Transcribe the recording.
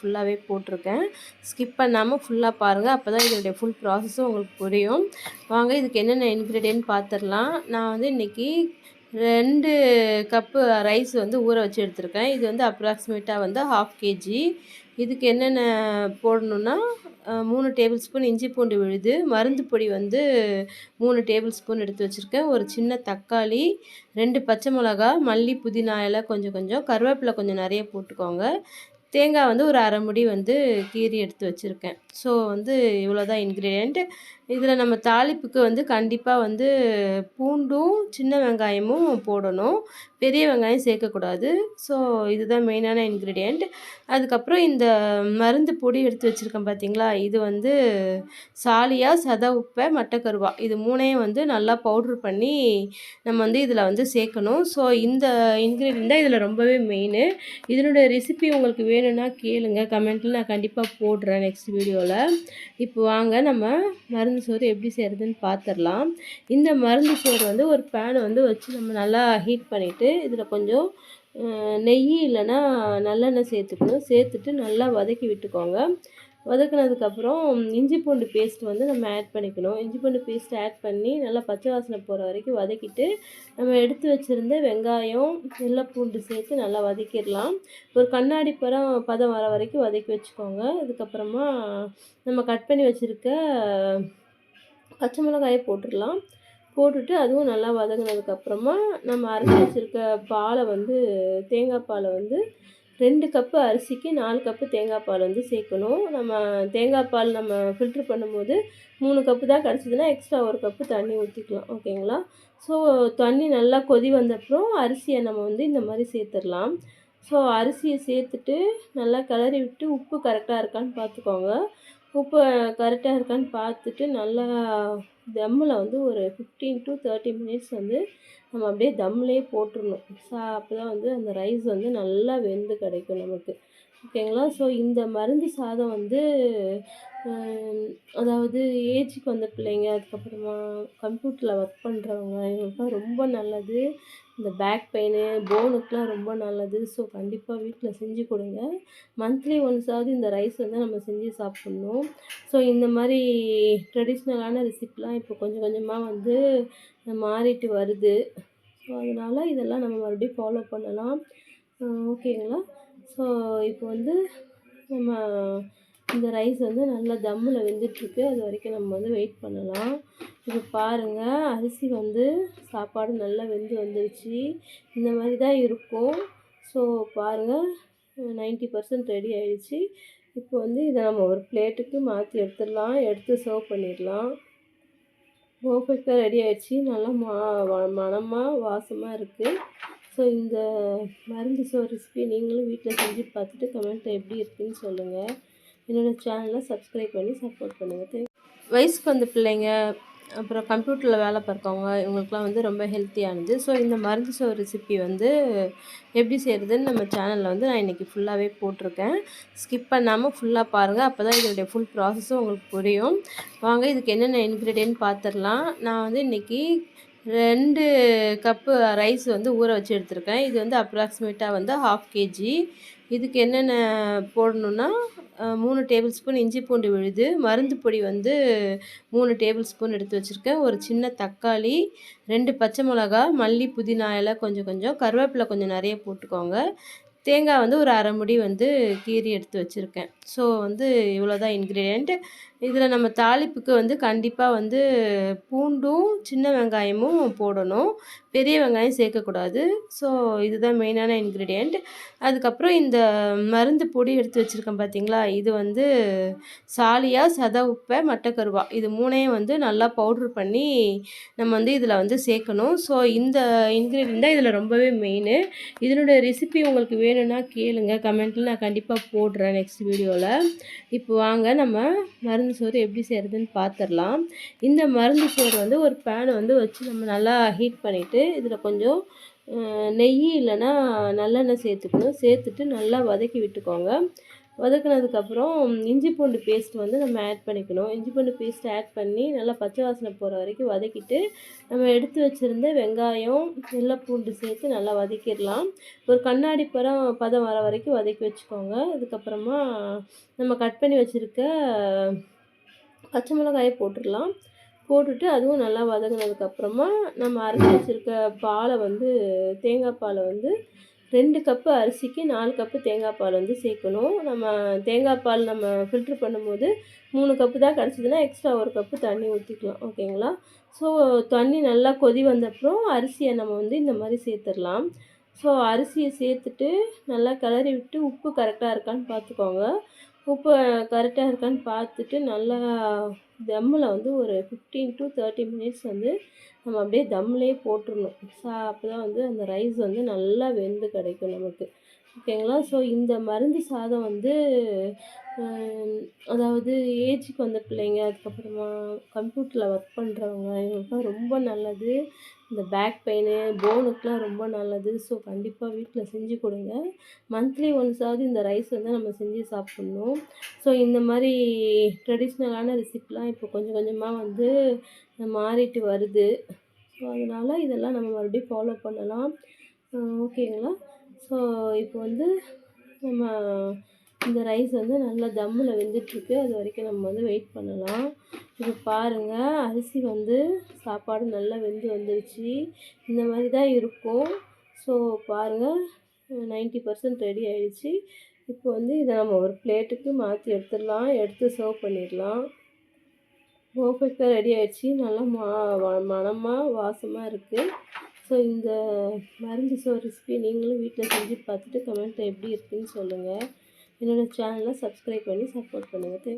ஃபுல்லாகவே போட்டிருக்கேன். ஸ்கிப் பண்ணாமல் ஃபுல்லாக பாருங்கள் அப்போ தான் இதனுடைய ஃபுல் ப்ராசஸும் உங்களுக்கு புரியும். வாங்க இதுக்கு என்னென்ன இன்க்ரீடியன்ட் பார்த்துடலாம் நான் வந்து இன்றைக்கி ரெண்டு கப்பு ரைஸ் வந்து ஊற வச்சு எடுத்திருக்கேன். இது வந்து அப்ராக்சிமேட்டாக வந்து ஹாஃப் கேஜி இதுக்கு என்னென்ன போடணுன்னா மூணு டேபிள் ஸ்பூன் இஞ்சி பூண்டு விழுது மருந்து பொடி வந்து மூணு டேபிள் ஸ்பூன் எடுத்து வச்சுருக்கேன். ஒரு சின்ன தக்காளி ரெண்டு பச்சை மிளகா மல்லி புதினா எல்லாம் கொஞ்சம் கொஞ்சம் கருவேப்பிலை கொஞ்சம் நிறைய போட்டுக்கோங்க. தேங்காய் வந்து ஒரு அரை முடி வந்து கீறி எடுத்து வச்சுருக்கேன். ஸோ வந்து இவ்வளோ தான் இன்க்ரீடியண்ட்டு இதில் நம்ம தாளிப்புக்கு வந்து கண்டிப்பாக வந்து பூண்டும் சின்ன வெங்காயமும் போடணும். பெரிய வெங்காயம் சேர்க்கக்கூடாது. ஸோ இதுதான் மெயினான இன்க்ரீடியண்ட் அதுக்கப்புறம் இந்த மருந்து பொடி எடுத்து வச்சுருக்கேன் பார்த்தீங்களா? இது வந்து சாலியா சத உப்பை மட்டக்கருவா. இது மூணையும் வந்து நல்லா பவுட்ரு பண்ணி நம்ம வந்து இதில் வந்து சேர்க்கணும். ஸோ இந்த இன்க்ரீடியண்ட் தான் இதில் ரொம்பவே மெயின் இதனுடைய ரெசிபி உங்களுக்கு வேணும்னா கேளுங்க. கமெண்ட்டில் நான் கண்டிப்பாக போடுறேன் நெக்ஸ்ட் வீடியோவில் இப்போ வாங்க நம்ம மருந்து மருந்து சோறு எப்படி செய்கிறதுன்னு பார்த்துடலாம் இந்த மருந்து சோறு வந்து ஒரு பேனை வந்து வச்சு நம்ம நல்லா ஹீட் பண்ணிவிட்டு இதில் கொஞ்சம் நெய் இல்லைன்னா நல்லெண்ணெய் சேர்த்துக்கணும். சேர்த்துட்டு நல்லா வதக்கி விட்டுக்கோங்க. வதக்கினதுக்கப்புறம் இஞ்சி பூண்டு பேஸ்ட் வந்து நம்ம ஆட் பண்ணிக்கணும். இஞ்சி பூண்டு பேஸ்ட் ஆட் பண்ணி நல்லா பச்சை வாசனை போகிற வரைக்கும் வதக்கிட்டு நம்ம எடுத்து வச்சுருந்த வெங்காயம் வெள்ளை பூண்டு சேர்த்து நல்லா வதக்கிடலாம். ஒரு கண்ணாடி படம் பதம் வர வரைக்கும் வதக்கி வச்சுக்கோங்க. அதுக்கப்புறமா நம்ம கட் பண்ணி வச்சுருக்க பச்சை மிளகாயை போட்டுடலாம். போட்டுட்டு அதுவும் நல்லா வதங்கினதுக்கப்புறமா நம்ம அரைச்சி வச்சுருக்க பாலை வந்து தேங்காய் பாலை வந்து ரெண்டு கப்பு அரிசிக்கு நாலு கப்பு தேங்காய் பால் வந்து சேர்க்கணும். நம்ம தேங்காய் பால் நம்ம ஃபில்ட்ரு பண்ணும்போது மூணு கப்பு தான் கிடச்சிதுன்னா எக்ஸ்ட்ரா ஒரு கப்பு தண்ணி ஊற்றிக்கலாம் ஓகேங்களா? ஸோ தண்ணி நல்லா கொதி வந்தப்புறம் அரிசியை நம்ம வந்து இந்த மாதிரி சேர்த்துடலாம். ஸோ அரிசியை சேர்த்துட்டு நல்லா கிளறி விட்டு உப்பு கரெக்டாக இருக்கான்னு பார்த்துக்கோங்க. உப்பு கரெக்டாக இருக்கான்னு பார்த்துட்டு நல்லா தம்மில் வந்து ஒரு ஃபிஃப்டீன் டு தேர்ட்டி மினிட்ஸ் வந்து நம்ம அப்படியே தம்லேயே போட்டுடணும் ஸோ அப்போ தான் வந்து அந்த ரைஸ் வந்து நல்லா வெந்து கிடைக்கும் நமக்கு. ஓகேங்களா? ஸோ இந்த மருந்து சாதம் வந்து அதாவது ஏஜுக்கு வந்த பிள்ளைங்க அதுக்கப்புறமா கம்ப்யூட்டரில் ஒர்க் பண்ணுறவங்க இவங்களுக்குலாம் ரொம்ப நல்லது. இந்த பேக் பெயினு போனுக்கெலாம் ரொம்ப நல்லது. ஸோ கண்டிப்பாக வீட்டில் செஞ்சு கொடுங்க. மந்த்லி ஒன்ஸாவது இந்த ரைஸ் வந்து நம்ம செஞ்சு சாப்பிட்ணும். ஸோ இந்த மாதிரி ட்ரெடிஷ்னலான ரெசிப்பிலாம் இப்போ கொஞ்சம் கொஞ்சமாக வந்து மாறிட்டு வருது. ஸோ அதனால் இதெல்லாம் நம்ம மறுபடியும் ஃபாலோ பண்ணலாம். ஓகேங்களா? ஸோ இப்போ வந்து நம்ம இந்த ரைஸ் வந்து நல்லா தம்மில் வெந்துட்டுருக்கு. அது வரைக்கும் நம்ம வந்து வெயிட் பண்ணலாம். இப்போ பாருங்கள் அரிசி வந்து சாப்பாடு நல்லா வெந்து வந்துருச்சு. இந்த மாதிரி தான் இருக்கும். ஸோ பாருங்கள் நைன்ட்டி பர்சன்ட் ரெடி ஆகிடுச்சு இப்போ வந்து இதை நம்ம ஒரு பிளேட்டுக்கு மாற்றி எடுத்துடலாம். எடுத்து சர்வ் பண்ணிடலாம். பர்ஃபெக்டாக ரெடி ஆகிடுச்சு நல்லா மா மணமாக வாசமாக இருக்குது ஸோ இந்த மருந்து சோ ரெசிபி நீங்களும் வீட்டில் செஞ்சு பார்த்துட்டு கமெண்ட்டில் எப்படி இருக்குதுன்னு சொல்லுங்கள் என்னோடய சேனலை சப்ஸ்கிரைப் பண்ணி சப்போர்ட் பண்ணுங்கள் தேங்க் வயசுக்கு வந்த பிள்ளைங்க அப்புறம் கம்ப்யூட்டரில் வேலை பார்க்கவங்க இவங்களுக்குலாம் வந்து ரொம்ப ஹெல்த்தியானது ஸோ இந்த மருந்து சோ ரெசிபி வந்து எப்படி செய்கிறதுன்னு நம்ம சேனலில் வந்து நான் இன்றைக்கி ஃபுல்லாகவே போட்டிருக்கேன். ஸ்கிப் பண்ணாமல் ஃபுல்லாக பாருங்கள் அப்போ தான் இதனுடைய ஃபுல் ப்ராசஸும் உங்களுக்கு புரியும். வாங்க இதுக்கு என்னென்ன இன்க்ரீடியன்ட் பார்த்துடலாம். நான் வந்து இன்றைக்கி ரெண்டு கப்பு ரைஸ் வந்து ஊற வச்சு எடுத்திருக்கேன். இது வந்து அப்ராக்சிமேட்டாக வந்து ஹாஃப் கேஜி இதுக்கு என்னென்ன போடணுன்னா மூணு டேபிள் ஸ்பூன் இஞ்சி பூண்டு விழுது மருந்து பொடி வந்து மூணு டேபிள் ஸ்பூன் எடுத்து வச்சுருக்கேன். ஒரு சின்ன தக்காளி ரெண்டு பச்சை மிளகா மல்லி புதினா எல்லாம் கொஞ்சம் கொஞ்சம் கருவேப்பிலை கொஞ்சம் நிறைய போட்டுக்கோங்க. தேங்காய் வந்து ஒரு அரை முடி வந்து கீறி எடுத்து வச்சுருக்கேன். ஸோ வந்து இவ்வளோ தான் இன்க்ரீடியண்ட் இதில் நம்ம தாளிப்புக்கு வந்து கண்டிப்பாக வந்து பூண்டும் சின்ன வெங்காயமும் போடணும். பெரிய வெங்காயம் சேர்க்கக்கூடாது. ஸோ இதுதான் மெயினான இன்க்ரீடியண்ட் அதுக்கப்புறம் இந்த மருந்து பொடி எடுத்து வச்சுருக்கேன் பார்த்தீங்களா இது வந்து சாலியா சத உப்பை மட்டக்கருவா இது மூணையும் வந்து நல்லா பவுட்ரு பண்ணி நம்ம வந்து இதில் வந்து சேர்க்கணும். ஸோ இந்த இன்க்ரீடியண்ட் தான் இதில் ரொம்பவே மெயின் இதனுடைய ரெசிபி உங்களுக்கு வேணும்னா கேளுங்க. கமெண்ட்டில் நான் கண்டிப்பாக போடுறேன் நெக்ஸ்ட் வீடியோவில் இப்போ வாங்க நம்ம மருந்து மருந்து சோறு எப்படி செய்கிறதுன்னு பார்த்துடலாம் இந்த மருந்து சோறு வந்து ஒரு பேனை வந்து வச்சு நம்ம நல்லா ஹீட் பண்ணிவிட்டு இதில் கொஞ்சம் நெய் இல்லைன்னா நல்லெண்ணெய் சேர்த்துக்கணும் சேர்த்துட்டு நல்லா வதக்கி விட்டுக்கோங்க. வதக்கினதுக்கப்புறம் இஞ்சி பூண்டு பேஸ்ட் வந்து நம்ம ஆட் பண்ணிக்கணும். இஞ்சி பூண்டு பேஸ்ட் ஆட் பண்ணி நல்லா பச்சை வாசனை போகிற வரைக்கும் வதக்கிட்டு நம்ம எடுத்து வச்சுருந்த வெங்காயம் வெள்ளை பூண்டு சேர்த்து நல்லா வதக்கிடலாம். ஒரு கண்ணாடி பரம் பதம் வர வரைக்கும் வதக்கி வச்சுக்கோங்க. அதுக்கப்புறமா நம்ம கட் பண்ணி வச்சுருக்க பச்சை மிளகாயை போட்டுடலாம். போட்டுட்டு அதுவும் நல்லா வதங்கினதுக்கப்புறமா நம்ம அரைச்சி வச்சுருக்க பாலை வந்து தேங்காய் பாலை வந்து ரெண்டு கப்பு அரிசிக்கு நாலு கப்பு தேங்காய் பால் வந்து சேர்க்கணும். நம்ம தேங்காய் பால் நம்ம ஃபில்ட்ரு பண்ணும்போது மூணு கப்பு தான் கிடச்சிதுன்னா எக்ஸ்ட்ரா ஒரு கப்பு தண்ணி ஊற்றிக்கலாம் ஓகேங்களா? ஸோ தண்ணி நல்லா கொதி வந்தப்புறம் அரிசியை நம்ம வந்து இந்த மாதிரி சேர்த்துடலாம். ஸோ அரிசியை சேர்த்துட்டு நல்லா கிளறி விட்டு உப்பு கரெக்டாக இருக்கான்னு பார்த்துக்கோங்க. உப்பு கரெக்டாக இருக்கான்னு பார்த்துட்டு நல்லா தம்மில் வந்து ஒரு ஃபிஃப்டீன் டு தேர்ட்டி மினிட்ஸ் வந்து நம்ம அப்படியே தம்லேயே போட்டுடணும் சா அப்போ தான் வந்து அந்த ரைஸ் வந்து நல்லா வெந்து கிடைக்கும் நமக்கு. ஓகேங்களா ஸோ இந்த மருந்து சாதம் வந்து அதாவது ஏஜுக்கு வந்த பிள்ளைங்க அதுக்கப்புறமா கம்ப்யூட்டரில் ஒர்க் பண்ணுறவங்க இவங்களுக்குலாம் ரொம்ப நல்லது. இந்த பேக் பெயினு போனுக்கெலாம் ரொம்ப நல்லது. ஸோ கண்டிப்பாக வீட்டில் செஞ்சு கொடுங்க. மந்த்லி ஒன்ஸாவது இந்த ரைஸ் வந்து நம்ம செஞ்சு சாப்பிட்ணும். ஸோ இந்த மாதிரி ட்ரெடிஷ்னலான ரெசிப்பிலாம் இப்போ கொஞ்சம் கொஞ்சமாக வந்து மாறிட்டு வருது. ஸோ அதனால் இதெல்லாம் நம்ம மறுபடியும் ஃபாலோ பண்ணலாம். ஓகேங்களா ஸோ இப்போ வந்து நம்ம இந்த ரைஸ் வந்து நல்லா தம்மில் வெந்துட்டுருக்கு. அது வரைக்கும் நம்ம வந்து வெயிட் பண்ணலாம். இப்போ பாருங்கள் அரிசி வந்து சாப்பாடு நல்லா வெந்து வந்துருச்சு. இந்த மாதிரி தான் இருக்கும். ஸோ பாருங்கள் நைன்ட்டி பர்சன்ட் ரெடி ஆகிடுச்சு இப்போ வந்து இதை நம்ம ஒரு பிளேட்டுக்கு மாற்றி எடுத்துடலாம். எடுத்து சர்வ் பண்ணிடலாம். பர்ஃபெக்டாக ரெடி ஆகிடுச்சு நல்லா மா மனமாக வாசமாக இருக்குது ஸோ இந்த மருந்து சோ ரெசிபி நீங்களும் வீட்டில் செஞ்சு பார்த்துட்டு கமெண்ட்டில் எப்படி இருக்குதுன்னு சொல்லுங்கள் என்னோடய சேனலை சப்ஸ்கிரைப் பண்ணி சப்போர்ட் பண்ணுங்கள் தேங்க்